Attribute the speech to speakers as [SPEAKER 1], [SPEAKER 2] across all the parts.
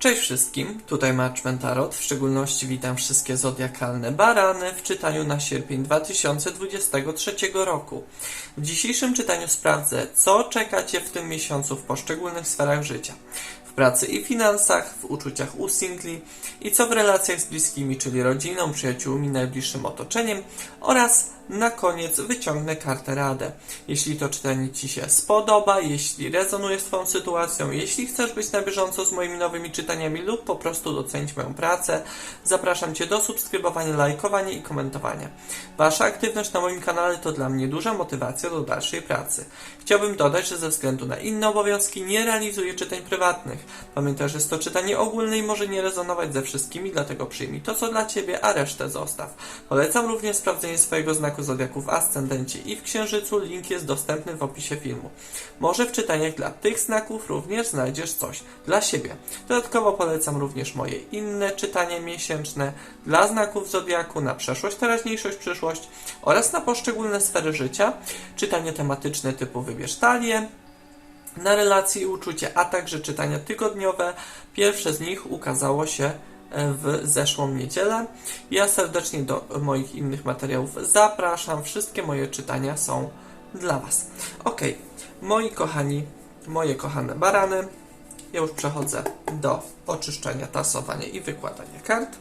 [SPEAKER 1] Cześć wszystkim, tutaj Marczman Tarot. W szczególności witam wszystkie zodiakalne barany w czytaniu na sierpień 2023 roku. W dzisiejszym czytaniu sprawdzę, co czekacie w tym miesiącu w poszczególnych sferach życia. W pracy i finansach, w uczuciach u singli i co w relacjach z bliskimi, czyli rodziną, przyjaciółmi, najbliższym otoczeniem oraz na koniec wyciągnę kartę radę. Jeśli to czytanie Ci się spodoba, jeśli rezonuje z Twoją sytuacją, jeśli chcesz być na bieżąco z moimi nowymi czytaniami lub po prostu docenić moją pracę, zapraszam Cię do subskrybowania, lajkowania i komentowania. Wasza aktywność na moim kanale to dla mnie duża motywacja do dalszej pracy. Chciałbym dodać, że ze względu na inne obowiązki nie realizuję czytań prywatnych. Pamiętaj, że jest to czytanie ogólne i może nie rezonować ze wszystkimi, dlatego przyjmij to, co dla Ciebie, a resztę zostaw. Polecam również sprawdzenie swojego znaku zodiaku w ascendencie i w księżycu. Link jest dostępny w opisie filmu. Może w czytaniach dla tych znaków również znajdziesz coś dla siebie. Dodatkowo polecam również moje inne czytania miesięczne dla znaków zodiaku na przeszłość, teraźniejszość, przyszłość oraz na poszczególne sfery życia. Czytanie tematyczne typu wybierz talię, na relacje i uczucie, a także czytania tygodniowe. Pierwsze z nich ukazało się e, w zeszłą niedzielę. Ja serdecznie do moich innych materiałów zapraszam. Wszystkie moje czytania są dla Was. Ok, moi kochani, moje kochane barany, ja już przechodzę do oczyszczania, tasowania i wykładania kart.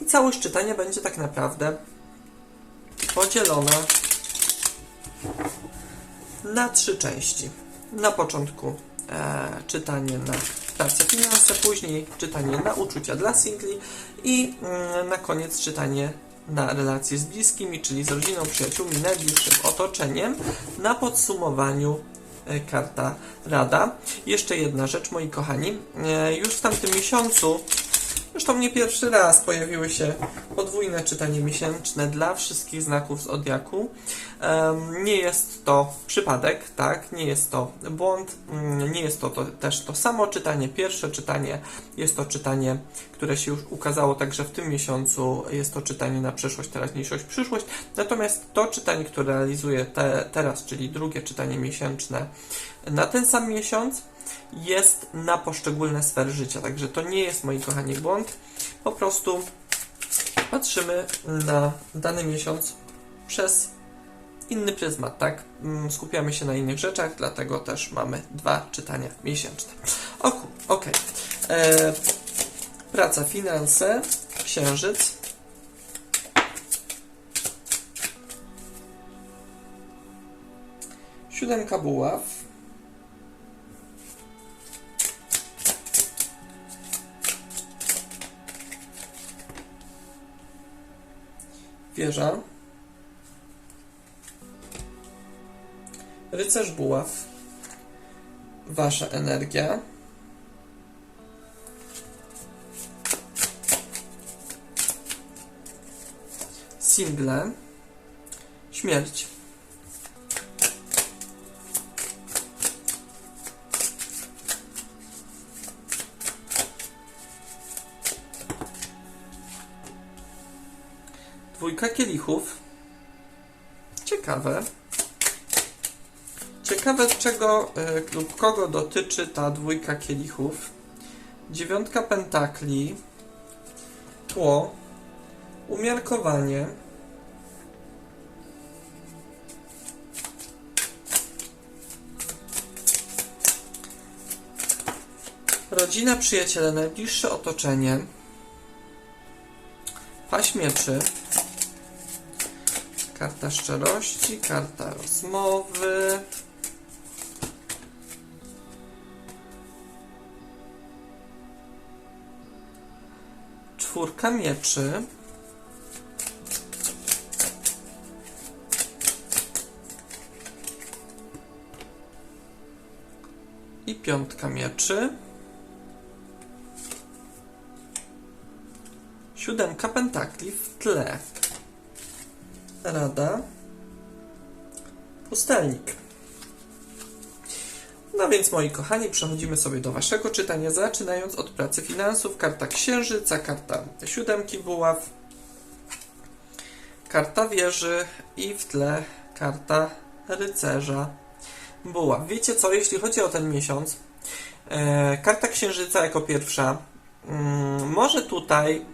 [SPEAKER 1] I całość czytania będzie tak naprawdę podzielona na trzy części. Na początku e, czytanie na pracę finanse, później czytanie na uczucia dla singli i mm, na koniec czytanie na relacje z bliskimi, czyli z rodziną, przyjaciółmi, najbliższym otoczeniem. Na podsumowaniu e, karta Rada. Jeszcze jedna rzecz, moi kochani. E, już w tamtym miesiącu Zresztą nie pierwszy raz pojawiły się podwójne czytanie miesięczne dla wszystkich znaków zodiaku. Nie jest to przypadek, tak? Nie jest to błąd, mm, nie jest to, to też to samo czytanie. Pierwsze czytanie jest to czytanie, które się już ukazało także w tym miesiącu. Jest to czytanie na przyszłość, teraźniejszość, przyszłość. Natomiast to czytanie, które realizuję te, teraz, czyli drugie czytanie miesięczne na ten sam miesiąc, jest na poszczególne sfery życia. Także to nie jest, moi kochani, błąd. Po prostu patrzymy na dany miesiąc przez inny pryzmat, tak? Mm, Skupiamy się na innych rzeczach, dlatego też mamy dwa czytania miesięczne. Ok. E, praca, finanse, księżyc. Siódemka buław. Wieża. Rycerz buław. Wasza energia. Single. Śmierć. Dwójka kielichów. Ciekawe. Ciekawe czego y, lub kogo dotyczy ta dwójka kielichów. Dziewiątka pentakli. Tło. Umiarkowanie. Rodzina, przyjaciele, najbliższe otoczenie. Paść mieczy. Karta szczerości, karta rozmowy. Czwórka mieczy. I piątka mieczy. Siódemka pentakli w tle. Rada. Pustelnik. No więc, moi kochani, przechodzimy sobie do Waszego czytania, zaczynając od pracy finansów. Karta Księżyca, karta Siódemki Buław, karta Wieży i w tle karta Rycerza Buław. Wiecie co, jeśli chodzi o ten miesiąc, E, karta księżyca jako pierwsza. Mm, może tutaj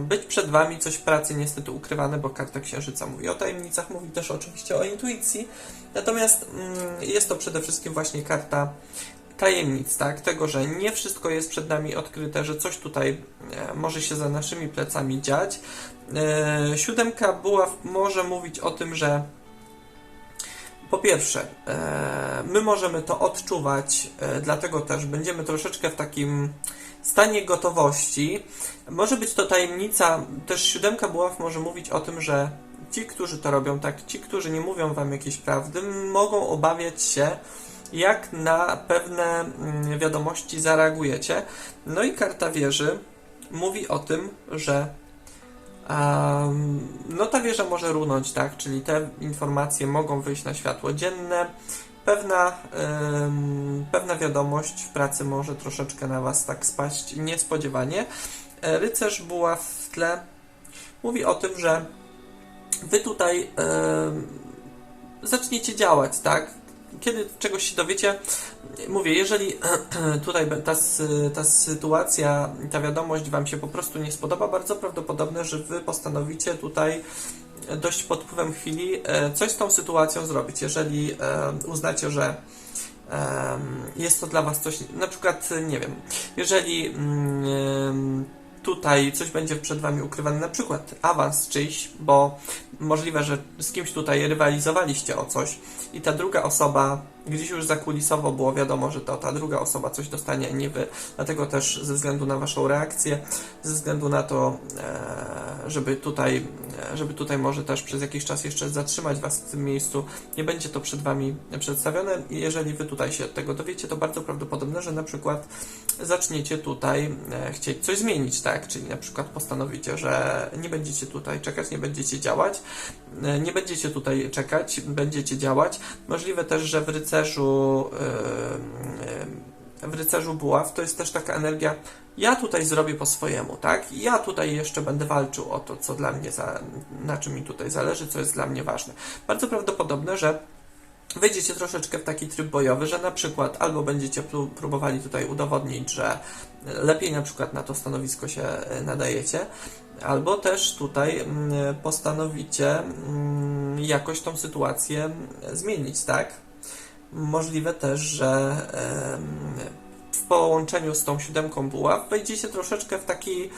[SPEAKER 1] być przed Wami coś w pracy niestety ukrywane, bo karta księżyca mówi o tajemnicach, mówi też oczywiście o intuicji. Natomiast mm, jest to przede wszystkim właśnie karta tajemnic, tak? Tego, że nie wszystko jest przed nami odkryte, że coś tutaj e, może się za naszymi plecami dziać. E, siódemka buław może mówić o tym, że po pierwsze, e, my możemy to odczuwać, e, dlatego też będziemy troszeczkę w takim stanie gotowości. Może być to tajemnica, też siódemka buław może mówić o tym, że ci, którzy to robią, tak, ci, którzy nie mówią wam jakiejś prawdy, mogą obawiać się, jak na pewne mm, wiadomości zareagujecie. No i karta wieży mówi o tym, że no ta wieża może runąć, tak? Czyli te informacje mogą wyjść na światło dzienne. Pewna, pewna wiadomość w pracy może troszeczkę na Was tak spaść niespodziewanie. E, Rycerz buła w tle mówi o tym, że Wy tutaj zaczniecie działać, tak? Kiedy czegoś się dowiecie, mówię, jeżeli tutaj ta, ta sytuacja, ta wiadomość Wam się po prostu nie spodoba, bardzo prawdopodobne, że Wy postanowicie tutaj dość pod wpływem chwili e, coś z tą sytuacją zrobić. Jeżeli e, uznacie, że jest to dla Was coś, na przykład, nie wiem, jeżeli mm, tutaj coś będzie przed Wami ukrywane, na przykład awans czyjś, bo możliwe, że z kimś tutaj rywalizowaliście o coś i ta druga osoba, gdzieś już zakulisowo było wiadomo, że to ta druga osoba coś dostanie, a nie Wy, dlatego też ze względu na Waszą reakcję, ze względu na to, e, żeby tutaj, e, żeby tutaj może też przez jakiś czas jeszcze zatrzymać Was w tym miejscu, nie będzie to przed Wami przedstawione jeżeli Wy tutaj się tego dowiecie, to bardzo prawdopodobne, że na przykład zaczniecie tutaj e, chcieć coś zmienić, tak? Czyli na przykład postanowicie, że nie będziecie tutaj czekać, nie będziecie działać, nie będziecie tutaj czekać, będziecie działać. Możliwe też, że w rycerzu e, w rycerzu buław to jest też taka energia ja tutaj zrobię po swojemu, tak? Ja tutaj jeszcze będę walczył o to, co dla mnie, za, na czym mi tutaj zależy, co jest dla mnie ważne. Bardzo prawdopodobne, że wejdziecie troszeczkę w taki tryb bojowy, że na przykład albo będziecie pró- próbowali tutaj udowodnić, że lepiej na przykład na to stanowisko się e, nadajecie, albo też tutaj postanowicie jakoś tą sytuację zmienić, tak? Możliwe też, że w połączeniu z tą siódemką buław wejdziecie troszeczkę w taki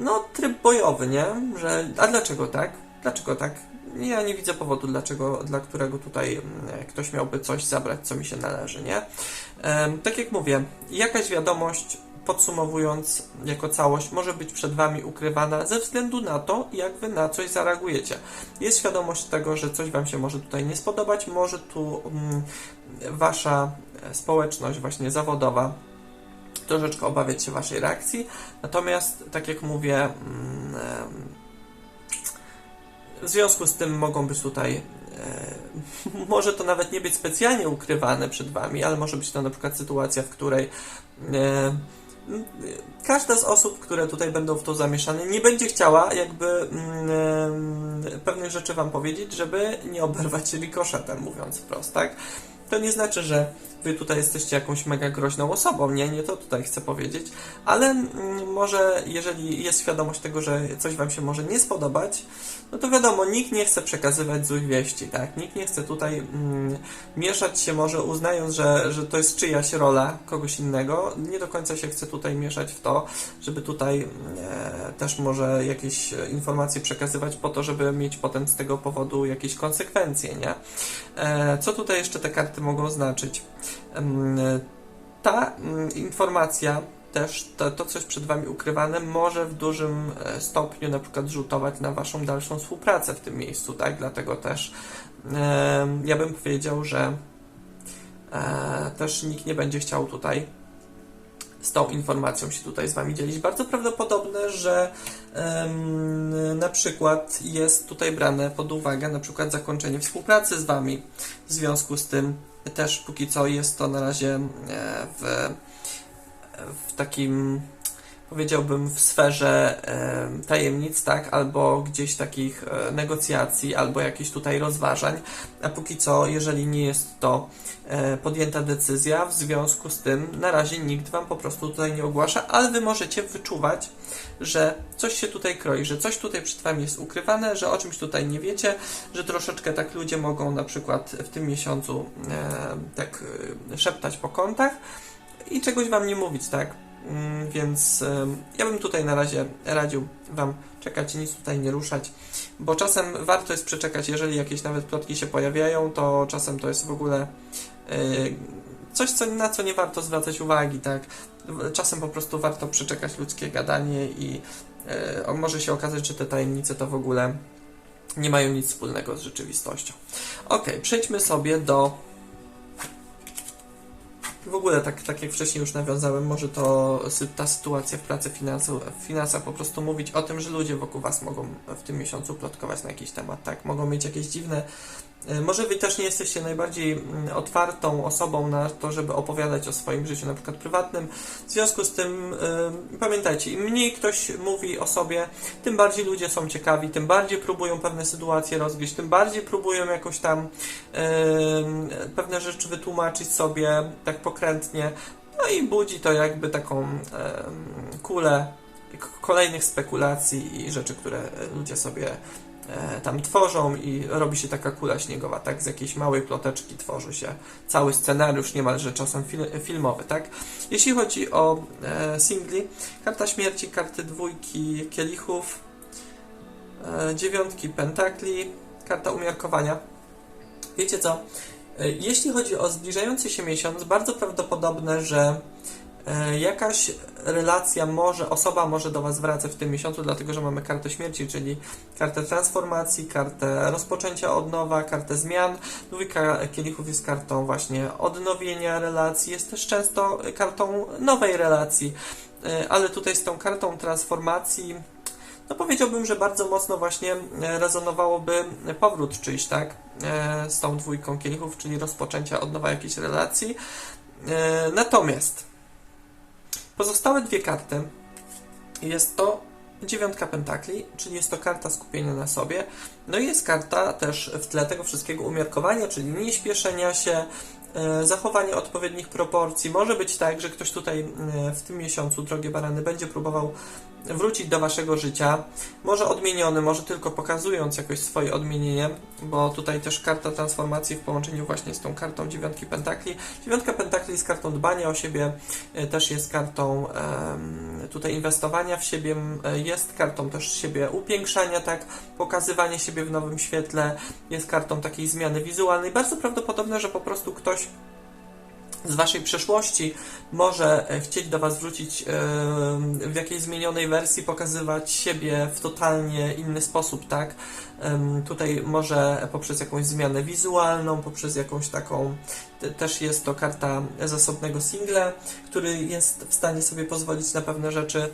[SPEAKER 1] no tryb bojowy, nie? Że, a dlaczego tak? Dlaczego tak? Ja nie widzę powodu, dlaczego, dla którego tutaj ktoś miałby coś zabrać, co mi się należy, nie? Tak jak mówię, jakaś wiadomość, podsumowując jako całość, może być przed Wami ukrywana ze względu na to, jak Wy na coś zareagujecie. Jest świadomość tego, że coś Wam się może tutaj nie spodobać, może tu mm, Wasza e, społeczność właśnie zawodowa troszeczkę obawiać się Waszej reakcji, natomiast, tak jak mówię, mm, em, w związku z tym mogą być tutaj, e, może to nawet nie być specjalnie ukrywane przed Wami, ale może być to na przykład sytuacja, w której e, każda z osób, które tutaj będą w to zamieszane, nie będzie chciała jakby mm, pewnych rzeczy Wam powiedzieć, żeby nie oberwać rikoszetem, mówiąc wprost, tak? To nie znaczy, że Wy tutaj jesteście jakąś mega groźną osobą, nie? Nie to tutaj chcę powiedzieć, ale mm, może jeżeli jest świadomość tego, że coś Wam się może nie spodobać, no to wiadomo, nikt nie chce przekazywać złych wieści, tak? Nikt nie chce tutaj mm, mieszać się może uznając, że, że to jest czyjaś rola kogoś innego, nie do końca się chce tutaj mieszać w to, żeby tutaj e, też może jakieś informacje przekazywać po to, żeby mieć potem z tego powodu jakieś konsekwencje, nie? E, co tutaj jeszcze te karty mogą znaczyć? Ta mm, informacja też to, to, co jest przed Wami ukrywane, może w dużym e, stopniu na przykład rzutować na Waszą dalszą współpracę w tym miejscu, tak? Dlatego też ja bym powiedział, że e, też nikt nie będzie chciał tutaj z tą informacją się tutaj z Wami dzielić. Bardzo prawdopodobne, że na przykład jest tutaj brane pod uwagę na przykład zakończenie współpracy z Wami. W związku z tym też póki co jest to na razie e, w, w takim powiedziałbym, w sferze tajemnic, tak, albo gdzieś takich e, negocjacji, albo jakichś tutaj rozważań, a póki co, jeżeli nie jest to e, podjęta decyzja, w związku z tym na razie nikt Wam po prostu tutaj nie ogłasza, ale Wy możecie wyczuwać, że coś się tutaj kroi, że coś tutaj przed Wami jest ukrywane, że o czymś tutaj nie wiecie, że troszeczkę tak ludzie mogą na przykład w tym miesiącu e, tak e, szeptać po kątach i czegoś Wam nie mówić, tak? Mm, Więc ja bym tutaj na razie radził Wam czekać nic tutaj nie ruszać, bo czasem warto jest przeczekać, jeżeli jakieś nawet plotki się pojawiają, to czasem to jest w ogóle e, coś, co, na co nie warto zwracać uwagi, tak? Czasem po prostu warto przeczekać ludzkie gadanie i e, może się okazać, że te tajemnice to w ogóle nie mają nic wspólnego z rzeczywistością. Ok, przejdźmy sobie do. W ogóle, tak, tak jak wcześniej już nawiązałem, może to ta sytuacja w pracy w finansach po prostu mówić o tym, że ludzie wokół Was mogą w tym miesiącu plotkować na jakiś temat, tak? Mogą mieć jakieś dziwne. E, Może Wy też nie jesteście najbardziej mm, otwartą osobą na to, żeby opowiadać o swoim życiu, na przykład prywatnym. W związku z tym y, pamiętajcie, im mniej ktoś mówi o sobie, tym bardziej ludzie są ciekawi, tym bardziej próbują pewne sytuacje rozgryźć, tym bardziej próbują jakoś tam y, pewne rzeczy wytłumaczyć sobie tak pokrętnie. No i budzi to jakby taką em, kulę kolejnych spekulacji i rzeczy, które ludzie sobie e, tam tworzą i robi się taka kula śniegowa, tak? Z jakiejś małej ploteczki tworzy się cały scenariusz, niemalże czasem fil filmowy, tak? Jeśli chodzi o e, singli, karta śmierci, karty dwójki kielichów, e, dziewiątki pentakli, karta umiarkowania. Wiecie co? E, Jeśli chodzi o zbliżający się miesiąc, bardzo prawdopodobne, że e, jakaś relacja może, osoba może do Was wracać w tym miesiącu, dlatego że mamy kartę śmierci, czyli kartę transformacji, kartę rozpoczęcia od nowa, kartę zmian. Dwójka kielichów jest kartą właśnie odnowienia relacji, jest też często kartą nowej relacji, E, ale tutaj z tą kartą transformacji no powiedziałbym, że bardzo mocno właśnie e, rezonowałoby powrót czyjś, tak? E, Z tą dwójką kielichów, czyli rozpoczęcia od nowa jakiejś relacji. E, Natomiast pozostałe dwie karty jest to dziewiątka pentakli, czyli jest to karta skupienia na sobie. No i jest karta też w tle tego wszystkiego umiarkowania, czyli nie śpieszenia się, zachowanie odpowiednich proporcji. Może być tak, że ktoś tutaj e, w tym miesiącu, drogie barany, będzie próbował wrócić do waszego życia. Może odmieniony, może tylko pokazując jakoś swoje odmienienie, bo tutaj też karta transformacji w połączeniu właśnie z tą kartą dziewiątki pentakli. Dziewiątka pentakli jest kartą dbania o siebie, e, też jest kartą tutaj inwestowania w siebie, e, jest kartą też siebie upiększania, tak, pokazywanie siebie w nowym świetle, jest kartą takiej zmiany wizualnej. Bardzo prawdopodobne, że po prostu ktoś z waszej przeszłości może e, chcieć do was wrócić e, w jakiejś zmienionej wersji, pokazywać siebie w totalnie inny sposób, tak? Tutaj może poprzez jakąś zmianę wizualną, poprzez jakąś taką, te- też jest to karta zasobnego singla, który jest w stanie sobie pozwolić na pewne rzeczy.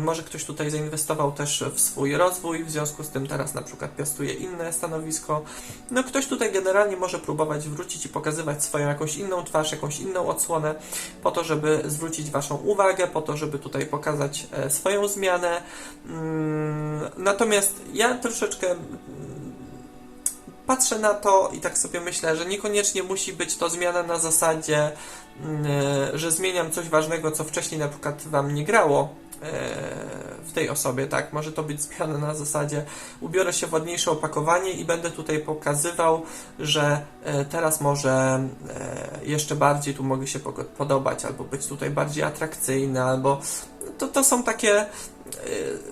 [SPEAKER 1] Może ktoś tutaj zainwestował też w swój rozwój, w związku z tym teraz na przykład piastuje inne stanowisko. No ktoś tutaj generalnie może próbować wrócić i pokazywać swoją jakąś inną twarz, jakąś inną odsłonę, po to, żeby zwrócić Waszą uwagę, po to, żeby tutaj pokazać e, swoją zmianę. Mm, Natomiast ja troszeczkę mm, patrzę na to i tak sobie myślę, że niekoniecznie musi być to zmiana na zasadzie, mm, e, że zmieniam coś ważnego, co wcześniej na przykład Wam nie grało e, w tej osobie, tak? Może to być zmiana na zasadzie ubiorę się w ładniejsze opakowanie i będę tutaj pokazywał, że e, teraz może jeszcze bardziej tu mogę się podobać, albo być tutaj bardziej atrakcyjny, albo to, to są takie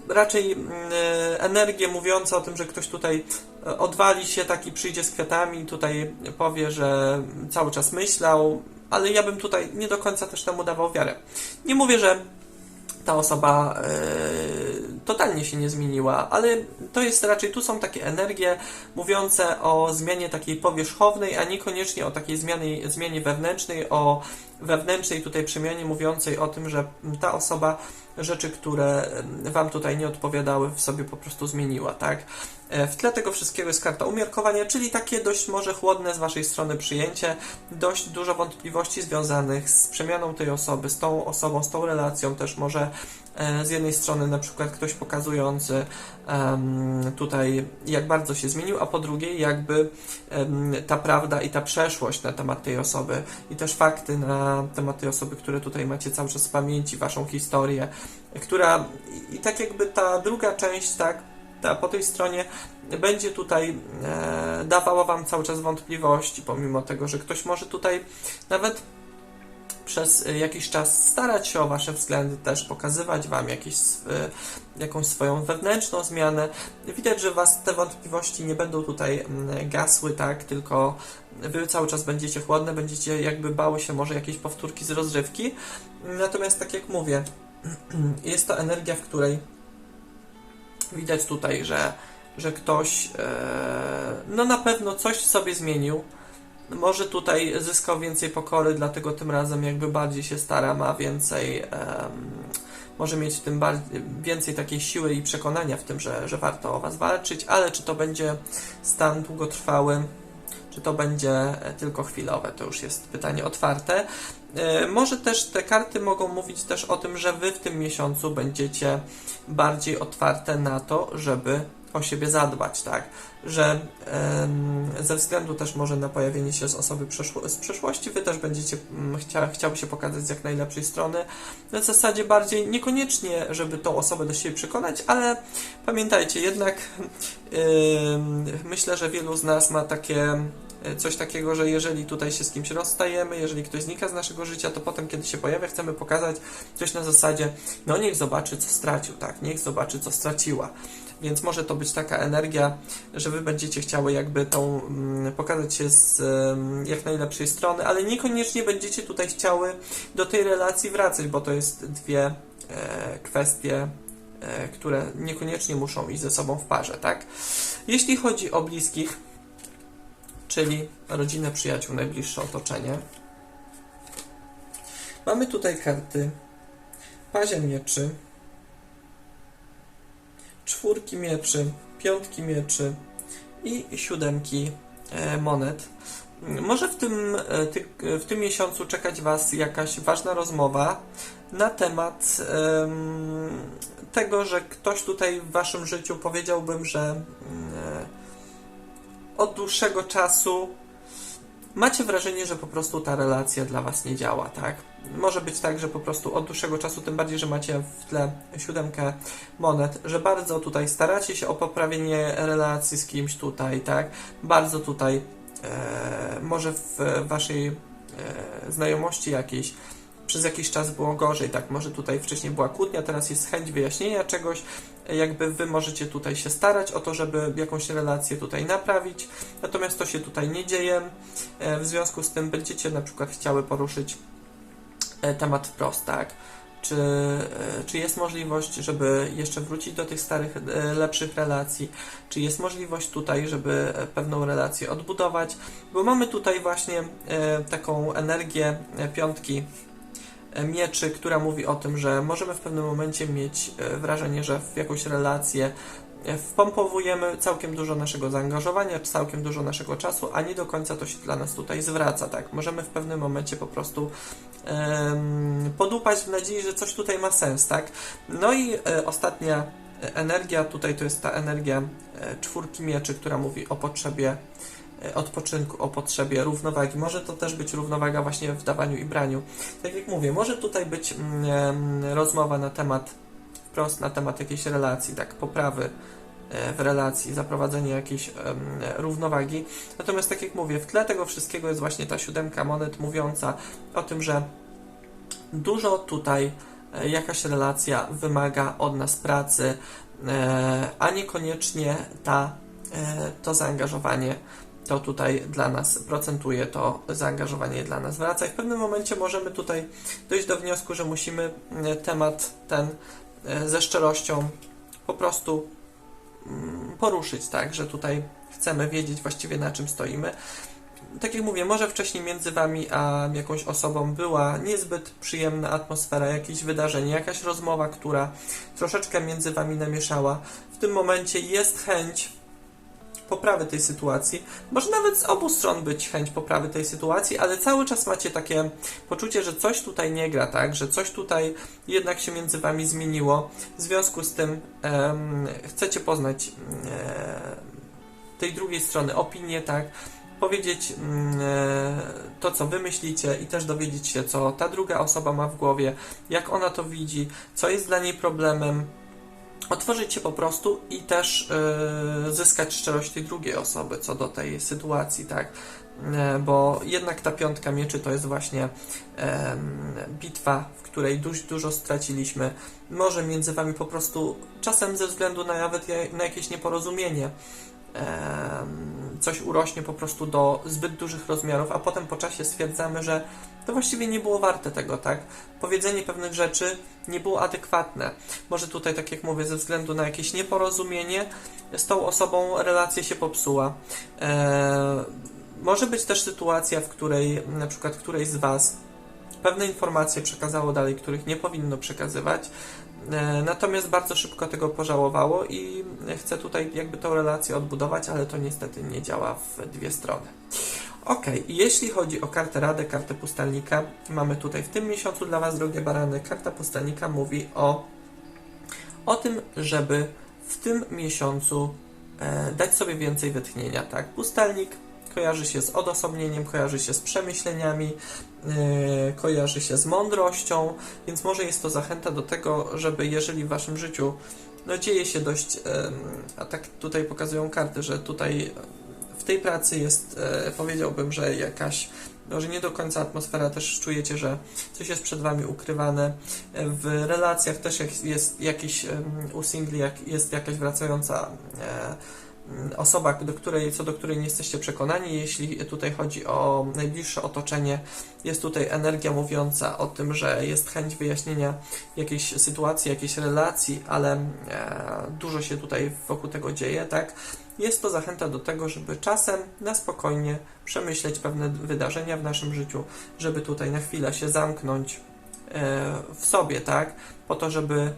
[SPEAKER 1] raczej mm, e, energie mówiące o tym, że ktoś tutaj e, odwali się, taki przyjdzie z kwiatami, tutaj powie, że cały czas myślał, ale ja bym tutaj nie do końca też temu dawał wiarę. Nie mówię, że ta osoba totalnie się nie zmieniła, ale to jest raczej, tu są takie energie mówiące o zmianie takiej powierzchownej, a niekoniecznie o takiej zmianie, zmianie wewnętrznej, o wewnętrznej tutaj przemianie mówiącej o tym, że ta osoba rzeczy, które Wam tutaj nie odpowiadały, w sobie po prostu zmieniła, tak? E, W tle tego wszystkiego jest karta umiarkowania, czyli takie dość może chłodne z Waszej strony przyjęcie, dość dużo wątpliwości związanych z przemianą tej osoby, z tą osobą, z tą relacją, też może z jednej strony na przykład ktoś pokazujący tutaj jak bardzo się zmienił, a po drugiej jakby ta prawda i ta przeszłość na temat tej osoby i też fakty na temat tej osoby, które tutaj macie cały czas w pamięci, Waszą historię, która i, i tak jakby ta druga część, tak, ta po tej stronie będzie tutaj e, dawała Wam cały czas wątpliwości, pomimo tego, że ktoś może tutaj nawet przez e, jakiś czas starać się o Wasze względy, też pokazywać Wam jakieś, sw- jakąś swoją wewnętrzną zmianę. Widać, że Was te wątpliwości nie będą tutaj mm, gasły, tak, tylko Wy cały czas będziecie chłodne, będziecie jakby bały się może jakiejś powtórki z rozrywki. Natomiast tak jak mówię, jest to energia, w której widać tutaj, że, że ktoś e, no na pewno coś w sobie zmienił. Może tutaj zyskał więcej pokory, dlatego tym razem jakby bardziej się stara, ma więcej, em, może mieć tym bardziej, więcej takiej siły i przekonania w tym, że, że warto o Was walczyć, ale czy to będzie stan długotrwały, czy to będzie e, tylko chwilowe, to już jest pytanie otwarte. E, Może też te karty mogą mówić też o tym, że Wy w tym miesiącu będziecie bardziej otwarte na to, żeby o siebie zadbać, tak? Że ze względu też może na pojawienie się z osoby z przeszłości, Wy też będziecie mm, chcia, się pokazać z jak najlepszej strony. W zasadzie bardziej niekoniecznie, żeby tą osobę do siebie przekonać, ale pamiętajcie, jednak myślę, że wielu z nas ma takie e, coś takiego, że jeżeli tutaj się z kimś rozstajemy, jeżeli ktoś znika z naszego życia, to potem, kiedy się pojawia, chcemy pokazać coś na zasadzie, no niech zobaczy, co stracił, tak, niech zobaczy, co straciła. Więc może to być taka energia, że wy będziecie chciały jakby tą, mm, pokazać się z jak najlepszej strony, ale niekoniecznie będziecie tutaj chciały do tej relacji wracać, bo to jest dwie e, kwestie, e, które niekoniecznie muszą iść ze sobą w parze, tak? Jeśli chodzi o bliskich, czyli rodzinę, przyjaciół, najbliższe otoczenie, mamy tutaj karty. Pazia Mieczy, czwórki mieczy, piątki mieczy i siódemki e, monet. Może w tym, e, ty, w tym miesiącu czekać Was jakaś ważna rozmowa na temat em, tego, że ktoś tutaj w Waszym życiu powiedziałbym, że mm, e, od dłuższego czasu macie wrażenie, że po prostu ta relacja dla Was nie działa, tak? Może być tak, że po prostu od dłuższego czasu, tym bardziej, że macie w tle siódemkę monet, że bardzo tutaj staracie się o poprawienie relacji z kimś tutaj, tak? Bardzo tutaj e, może w Waszej e, znajomości jakiejś przez jakiś czas było gorzej, tak? Może tutaj wcześniej była kłótnia, teraz jest chęć wyjaśnienia czegoś, jakby wy możecie tutaj się starać o to, żeby jakąś relację tutaj naprawić, natomiast to się tutaj nie dzieje. E, W związku z tym będziecie na przykład chciały poruszyć e, temat wprost, tak? Czy, e, czy jest możliwość, żeby jeszcze wrócić do tych starych, lepszych relacji? Czy jest możliwość tutaj, żeby pewną relację odbudować? Bo mamy tutaj właśnie taką energię piątki mieczy, która mówi o tym, że możemy w pewnym momencie mieć e, wrażenie, że w jakąś relację e, wpompowujemy całkiem dużo naszego zaangażowania, całkiem dużo naszego czasu, a nie do końca to się dla nas tutaj zwraca, tak? Możemy w pewnym momencie po prostu podupać w nadziei, że coś tutaj ma sens, tak? No i e, ostatnia energia, tutaj to jest ta energia czwórki mieczy, która mówi o potrzebie odpoczynku, o potrzebie równowagi. Może to też być równowaga właśnie w dawaniu i braniu. Tak jak mówię, może tutaj być mm, rozmowa na temat wprost na temat jakiejś relacji, tak, poprawy e, w relacji, zaprowadzenie jakiejś em, równowagi. Natomiast tak jak mówię, w tle tego wszystkiego jest właśnie ta siódemka monet mówiąca o tym, że dużo tutaj e, jakaś relacja wymaga od nas pracy, e, a niekoniecznie ta, e, to zaangażowanie to tutaj dla nas procentuje, to zaangażowanie dla nas wraca i w pewnym momencie możemy tutaj dojść do wniosku, że musimy e, temat ten e, ze szczerością po prostu mm, poruszyć, tak, że tutaj chcemy wiedzieć właściwie na czym stoimy. Tak jak mówię, może wcześniej między Wami a jakąś osobą była niezbyt przyjemna atmosfera, jakieś wydarzenie, jakaś rozmowa, która troszeczkę między Wami namieszała. W tym momencie jest chęć poprawy tej sytuacji. Może nawet z obu stron być chęć poprawy tej sytuacji, ale cały czas macie takie poczucie, że coś tutaj nie gra, tak? Że coś tutaj jednak się między wami zmieniło. W związku z tym em, chcecie poznać e, tej drugiej strony opinię, tak? Powiedzieć to, co wy myślicie i też dowiedzieć się, co ta druga osoba ma w głowie, jak ona to widzi, co jest dla niej problemem, otworzyć się po prostu i też e, zyskać szczerość tej drugiej osoby co do tej sytuacji, tak? E, bo jednak ta piątka mieczy to jest właśnie bitwa, w której dużo straciliśmy. Może między wami po prostu czasem ze względu na nawet na jakieś nieporozumienie coś urośnie po prostu do zbyt dużych rozmiarów, a potem po czasie stwierdzamy, że to właściwie nie było warte tego, tak? Powiedzenie pewnych rzeczy nie było adekwatne. Może tutaj, tak jak mówię, ze względu na jakieś nieporozumienie z tą osobą relacja się popsuła. E, może być też sytuacja, w której na przykład któreś z Was pewne informacje przekazało dalej, których nie powinno przekazywać, natomiast bardzo szybko tego pożałowało i chce tutaj jakby tą relację odbudować, ale to niestety nie działa w dwie strony. Ok, jeśli chodzi o kartę Radę, kartę Pustelnika, mamy tutaj w tym miesiącu dla Was, drogie barany, karta Pustelnika mówi o, o tym, żeby w tym miesiącu e, dać sobie więcej wytchnienia, tak? Pustelnik kojarzy się z odosobnieniem, kojarzy się z przemyśleniami, e, kojarzy się z mądrością, więc może jest to zachęta do tego, żeby jeżeli w Waszym życiu no, dzieje się dość, a tak tutaj pokazują karty, że tutaj w tej pracy jest, e, powiedziałbym, że jakaś, może nie do końca atmosfera, też czujecie, że coś jest przed Wami ukrywane. E, W relacjach też jest jakiś, u singli jest jakaś wracająca e, osoba, do której, co do której nie jesteście przekonani. Jeśli tutaj chodzi o najbliższe otoczenie, jest tutaj energia mówiąca o tym, że jest chęć wyjaśnienia jakiejś sytuacji, jakiejś relacji, ale e, dużo się tutaj wokół tego dzieje, tak? Jest to zachęta do tego, żeby czasem na spokojnie przemyśleć pewne wydarzenia w naszym życiu, żeby tutaj na chwilę się zamknąć e, w sobie, tak? Po to, żeby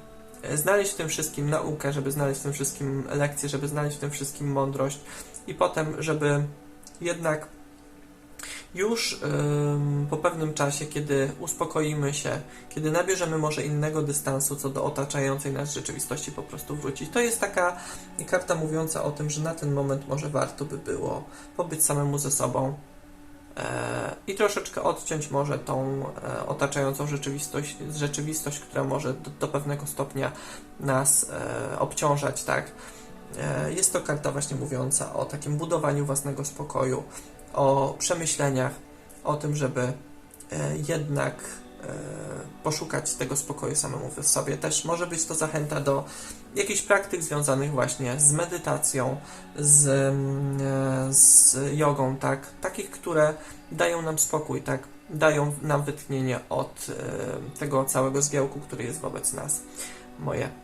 [SPEAKER 1] znaleźć w tym wszystkim naukę, żeby znaleźć w tym wszystkim lekcję, żeby znaleźć w tym wszystkim mądrość i potem, żeby jednak już ym, po pewnym czasie, kiedy uspokoimy się, kiedy nabierzemy może innego dystansu co do otaczającej nas rzeczywistości, po prostu wrócić. To jest taka karta mówiąca o tym, że na ten moment może warto by było pobyć samemu ze sobą i troszeczkę odciąć może tą e, otaczającą rzeczywistość, rzeczywistość która może do, do pewnego stopnia nas e, obciążać, tak? E, Jest to karta właśnie mówiąca o takim budowaniu własnego spokoju, o przemyśleniach, o tym, żeby e, jednak e, poszukać tego spokoju samemu w sobie. Też może być to zachęta do jakichś praktyk związanych właśnie z medytacją, z, mm, e, z jogą, tak? Takich, które dają nam spokój, tak? Dają nam wytchnienie od e, tego całego zgiełku, który jest wobec nas. Moje